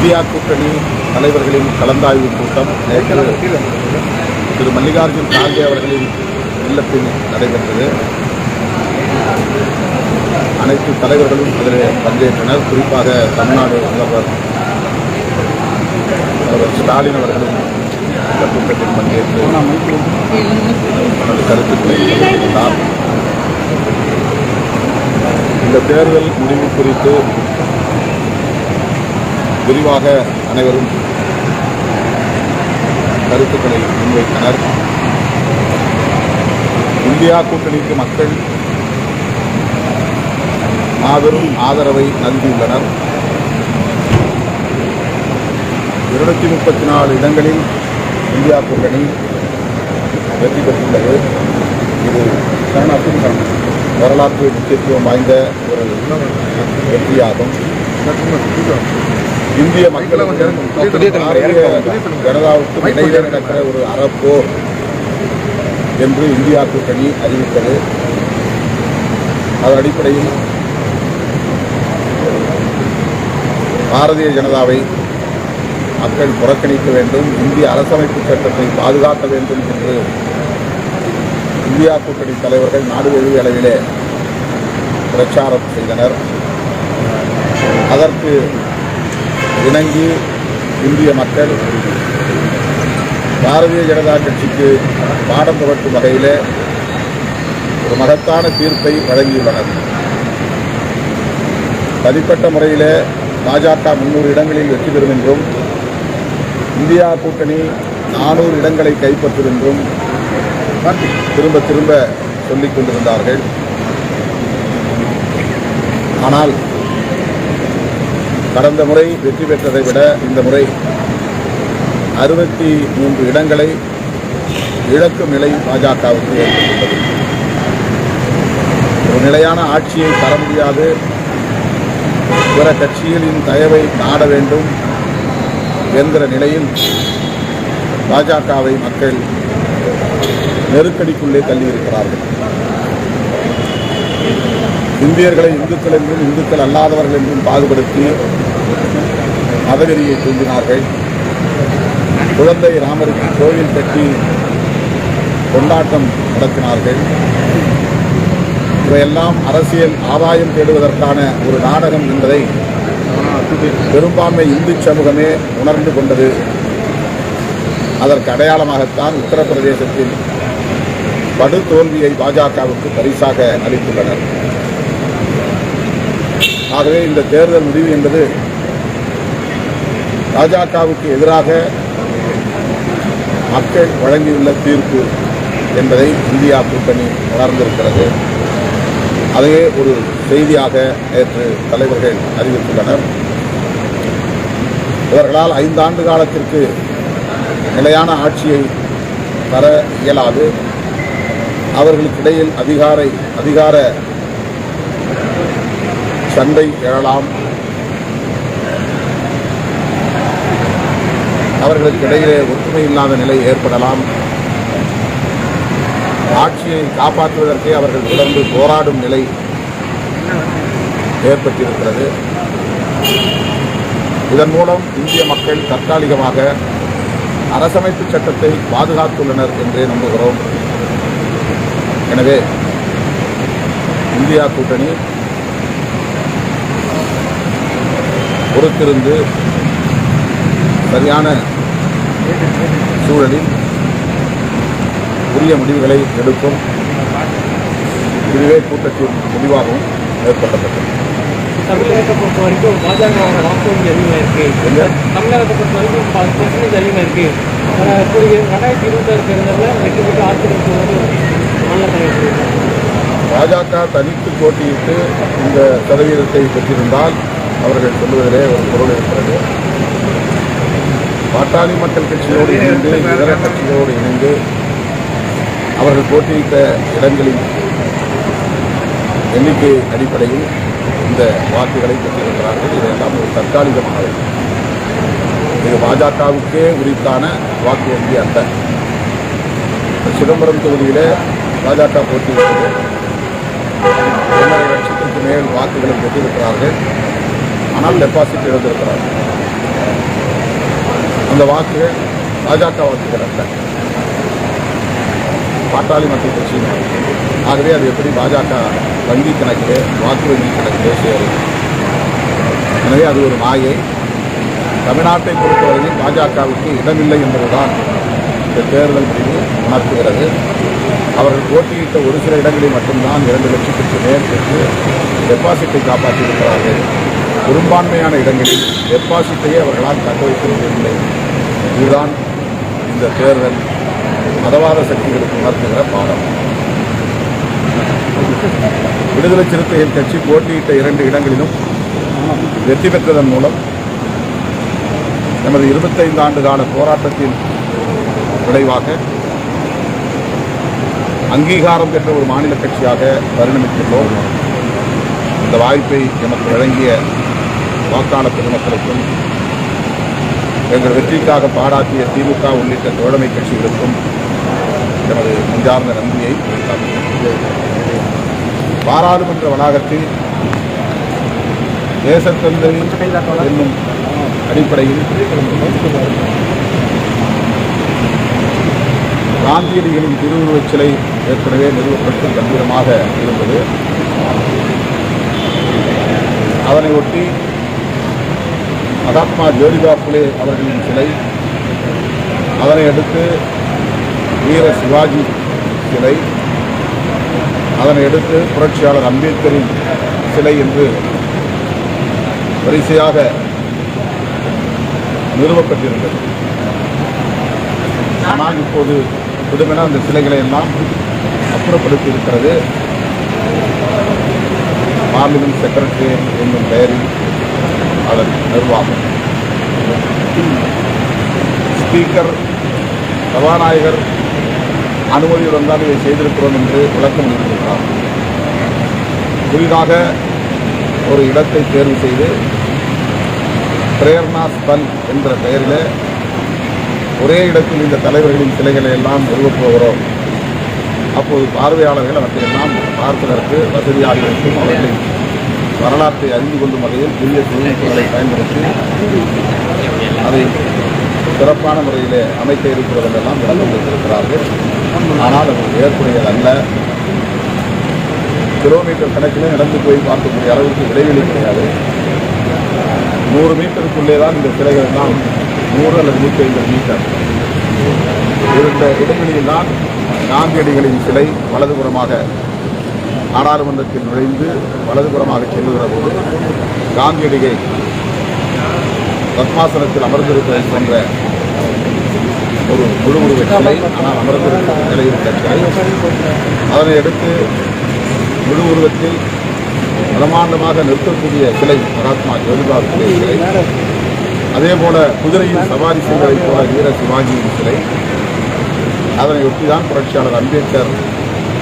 India கூட்டணி தலைவர்களின் கலந்தாய்வு கூட்டம் நேற்று திரு மல்லிகார்ஜுன் கார்கே அவர்களின் இல்லத்தில் நடைபெற்றது. அனைத்து தலைவர்களும் அதில் பங்கேற்றனர். குறிப்பாக தமிழ்நாடு முதல்வர் முதல்வர் ஸ்டாலின் அவர்களும் இந்த கூட்டத்தில் பங்கேற்று தனது கருத்துக்களை தெரிவித்தார் இந்த தேர்தல் முடிவு குறித்து விரிவாக அனைவரும் கருத்துக்களை முன்வைத்தனர். இந்தியா கூட்டணிக்கு மக்கள் மாபெரும் ஆதரவை நல்கியுள்ளனர். இருநூத்தி முப்பத்தி நாலு இடங்களில் இந்தியா கூட்டணி வெற்றி பெற்றுள்ளது. இது வரலாற்று முக்கியத்துவம் வாய்ந்த ஒரு வெற்றியாகும். இந்திய மக்களும் ஜனதாவுக்கும் இடையிலே நடக்கிற ஒரு அறப்போர் என்று இந்தியா கூட்டணி அறிவித்தது. அதன் அடிப்படையில் பாரதிய ஜனதாவை மக்கள் புறக்கணிக்க வேண்டும் இந்திய அரசமைப்பு சட்டத்தை பாதுகாக்க வேண்டும் என்று இந்தியா கூட்டணி தலைவர்கள் நாடு வெளி அளவிலே பிரச்சாரம் செய்தனர். அதற்கு இணங்கி இந்திய மக்கள் பாரதிய ஜனதா கட்சிக்கு பாடம் புகட்டும் வகையில் ஒரு மகத்தான தீர்ப்பை வழங்கியுள்ளனர். தனிப்பட்ட முறையிலே பாஜக முன்னூறு இடங்களில் வெற்றி பெறும் என்றும் இந்தியா கூட்டணி நானூறு இடங்களை கைப்பற்றும் என்றும் திரும்ப திரும்ப சொல்லிக் கொண்டிருந்தார்கள். ஆனால் கடந்த முறை வெற்றி பெற்றதை விட இந்த முறை அறுபத்தி மூன்று இடங்களை இழக்கும் நிலை பாஜகவுக்கு ஏற்பட்டுள்ளது. ஒரு நிலையான ஆட்சியை தர முடியாது. பிற கட்சிகளின் தயவை நாட வேண்டும் என்கிற நிலையில் பாஜகவை மக்கள் நெருக்கடிக்குள்ளே தள்ளியிருக்கிறார்கள். இந்தியர்களை இந்துக்கள் என்றும் இந்துக்கள் அல்லாதவர்கள் என்றும் பாகுபடுத்தி மதவெறியை தூண்டினார்கள். குழந்தை ராமருக்கு கோவில் கட்டி கொண்டாட்டம் நடத்தினார்கள். இவையெல்லாம் அரசியல் ஆதாயம் தேடுவதற்கான ஒரு நாடகம் என்பதை பெரும்பான்மை இந்து சமூகமே உணர்ந்து கொண்டது. அதற்கு அடையாளமாகத்தான் உத்தரப்பிரதேசத்தில் படுதோல்வியை பாஜகவுக்கு பரிசாக அளித்துள்ளனர். ஆகவே இந்த தேர்தல் முடிவு என்பது பாஜகவுக்கு எதிராக மக்கள் வழங்கியுள்ள தீர்ப்பு என்பதை இந்தியா கூட்டணி உணர்ந்திருக்கிறது. அதையே ஒரு செய்தியாக நேற்று தலைவர்கள் அறிவித்துள்ளனர். இவர்களால் ஐந்தாண்டு காலத்திற்கு நிலையான ஆட்சியை தர இயலாது. அவர்களுக்கிடையில் அதிகாரை அதிகார சண்டை எழலாம் அவர்களுக்கு இடையிலே ஒற்றுமை இல்லாத நிலை ஏற்படலாம். ஆட்சியை காப்பாற்றுவதற்கே அவர்கள் தொடர்ந்து போராடும் நிலை ஏற்பட்டிருக்கிறது. இதன் மூலம் இந்திய மக்கள் தற்காலிகமாக அரசமைப்பு சட்டத்தை பாதுகாத்துள்ளனர் என்றே நம்புகிறோம். எனவே இந்தியா கூட்டணி பொறுத்திருந்து சரியான சூழலில் உரிய முடிவுகளை எடுக்கும் இதுவே கூட்டத்தின் முடிவாகவும் மேற்கொள்ளப்பட்டது. தமிழகத்தை பொறுத்த வரைக்கும் பாஜகவோட வாக்கு வங்கி அதிகமாக இருக்கு. எங்க? தமிழகத்தை பொறுத்த வரைக்கும் பர்சன்டேஜ் அதிகமாக இருக்கு. அஹ் இப்போ ரெண்டாயிரத்தி இருபத்தாறு தேர்தலில் வெற்றி பெற்று ஆட்சி தலைவர் பாஜக தனித்து போட்டியிட்டு இந்த சதவீதத்தை பெற்றிருந்தால் அவர்கள் சொல்லுவதிலே ஒரு பொருள் இருக்கிறது. பாட்டாளி மக்கள் கட்சியோடு இணைந்து இதர கட்சிகளோடு இணைந்து அவர்கள் போட்டியிட்ட இடங்களின் எண்ணிக்கை அடிப்படையில் இந்த வாக்குகளை பெற்றிருக்கிறார்கள். இதெல்லாம் ஒரு தற்காலிகமானது இது பாஜகவுக்கே உரித்தான வாக்கு வங்கி அல்ல. சிதம்பரம் தொகுதியிலே பாஜக போட்டியிட்டது. ஒன்றரை லட்சத்திற்கு மேல் வாக்குகளை பெற்றிருக்கிறார்கள். ஆனால் டெபாசிட் இழந்திருக்கிறார்கள் அந்த வாக்குகள் பாஜக வாக்குகள் அல்ல பாட்டாளி மக்கள் கட்சியின் வாக்கு. ஆகவே அது எப்படி பாஜக வங்கி கணக்கு வாக்கு வங்கி கணக்கு சேரும்? எனவே அது ஒரு மாயை. தமிழ்நாட்டை பொறுத்தவரையில் பாஜகவுக்கு இடமில்லை என்பதுதான் இந்த தேர்தல் முடிவு உணர்த்துகிறது. அவர்கள் போட்டியிட்ட ஒரு சில இடங்களில் மட்டும்தான் இரண்டு லட்சத்திற்கு மேல் பெற்று டெபாசிட்டை காப்பாற்றியிருக்கிறார்கள். பெரும்பான்மையான இடங்களில் டெபாசிட்டையே அவர்களால் தக்க வைக்க முடியவில்லை. இதுதான் இந்த தேர்தல் மதவாத சக்திகளுக்கு உணர்த்துகிற பாடம். விடுதலை சிறுத்தைகள் கட்சி போட்டியிட்ட இரண்டு இடங்களிலும் வெற்றி பெற்றதன் மூலம் நமது இருபத்தைந்து ஆண்டு கால போராட்டத்தின் விளைவாக அங்கீகாரம் பெற்ற ஒரு மாநில கட்சியாக பரிணமித்துள்ளோம். இந்த வாய்ப்பை எமக்கு வழங்கிய வாக்காளர் பெருமக்களுக்கும் எங்கள் வெற்றிக்காக பாராட்டிய திமுக உள்ளிட்ட தோழமை கட்சிகளுக்கும் எனது நெஞ்சார்ந்த நன்றியை பாராளுமன்ற வளாகத்தில் தேசத்தந்தை என்னும் அடிப்படையில் காந்தியடிகளின் திருவுருவச் சிலை ஏற்கனவே நிறுவப்பட்டு கம்பீரமாக இருந்தது. அதனை ஒட்டி மகாத்மா ஜோதிபா புலே அவர்களின் சிலை. அதனை அடுத்து வீர சிவாஜி சிலை. அதனை அடுத்து புரட்சியாளர் அம்பேத்கரின் சிலை என்று வரிசையாக நிறுவப்பட்டிருந்தது ஆனால் இப்போது புதுமென அந்த சிலைகளை எல்லாம் அப்புறப்படுத்தி இருக்கிறது பார்லிமெண்ட் செக்ரட்டரி என்னும் பெயரில் அதன் நிர்வாகம். ஸ்பீக்கர் சபாநாயகர் அனுமதியுடன் தான் இதை செய்திருக்கிறோம் என்று விளக்கம் அளித்திருக்கிறார். புதிதாக ஒரு இடத்தை தேர்வு செய்து பிரேர்னா ஸ்தல் என்ற பெயரில் ஒரே இடத்தில் இந்த தலைவர்களின் சிலைகளை எல்லாம் நிறுவப்போகிறோம் அப்போது பார்வையாளர்கள் அவற்றை எல்லாம் பார்ப்பதற்கு வசதியாக இருக்கும் அவர்களின் வரலாற்றை அறிந்து கொள்ளும் வகையில் புதிய தொழில்நுட்பங்களை பயன்படுத்தி அதை சிறப்பான முறையில் அமைக்க இருக்கிறதெல்லாம் விளக்கம் வைத்திருக்கிறார்கள் ஆனால் அது ஏற்புடையதல்ல கிலோமீட்டர் கணக்கில் நடந்து போய் பார்க்கக்கூடிய அளவுக்கு இடைவெளி கிடையாது. நூறு மீட்டருக்குள்ளே தான் இந்த சிலைகள் எல்லாம் நூறு அல்லது நூற்றி ஐம்பது மீட்டர். இருந்த இடைவெளியில் தான் காந்தியடிகளின் சிலை வலதுபுறமாக நாடாளுமன்றத்தில் நுழைந்து வலதுபுறமாக செல்லுகிற போது காந்தியடிகை பத்மாசனத்தில் அமர்ந்திருப்பது போன்ற ஒரு முழு உருவ சிலை ஆனால் அமர்ந்திருக்கும் நிலையில் உள்ள சிலை. அதனை அடுத்து முழு உருவத்தில் பிரமாண்டமாக நிற்கக்கூடிய சிலை மகாத்மா ஜோதிபாவுடைய சிலை. அதே போல குதிரையில் சவாரி செய்வதைப் போல வீர சிவாஜியின் சிலை. அதனை ஒட்டிதான் புரட்சியாளர் அம்பேத்கர்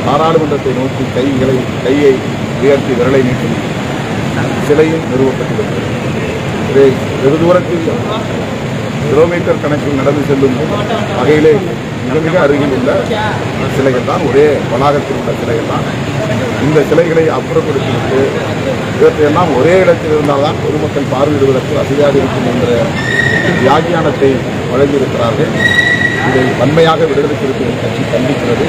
பாராளுமன்றத்தை நோக்கி கைகளை கையை உயர்த்தி விரலை நீட்டும் சிலையும் நிறுவப்பட்டுள்ளது. இதை வெகு தூரத்தில் கிலோமீட்டர் கணக்கில் நடந்து செல்லும் வகையிலே மிக மிக அருகில் உள்ள சிலைகள் தான் ஒரே வளாகத்தில் உள்ள சிலைகள் தான். இந்த சிலைகளை அப்புறப்படுத்திவிட்டு இவற்றையெல்லாம் ஒரே இடத்தில் இருந்தால்தான் பொதுமக்கள் பார்வையிடுவதற்கு வசதியாக இருக்கும் என்ற வியாகியானத்தை வழங்கியிருக்கிறார்கள். இதை வன்மையாக விடுதலை சிறுத்தைகள் கட்சி கண்டிக்கிறது.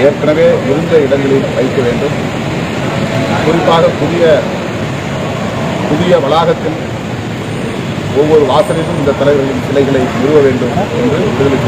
ஏற்கனவே இருந்த இடங்களில் வைக்க வேண்டும். குறிப்பாக புதிய புதிய வளாகத்தில் ஒவ்வொரு வாசலிலும் இந்த தலைவர்களின் சிலைகளை நிறுவ வேண்டும் என்று விடுதலை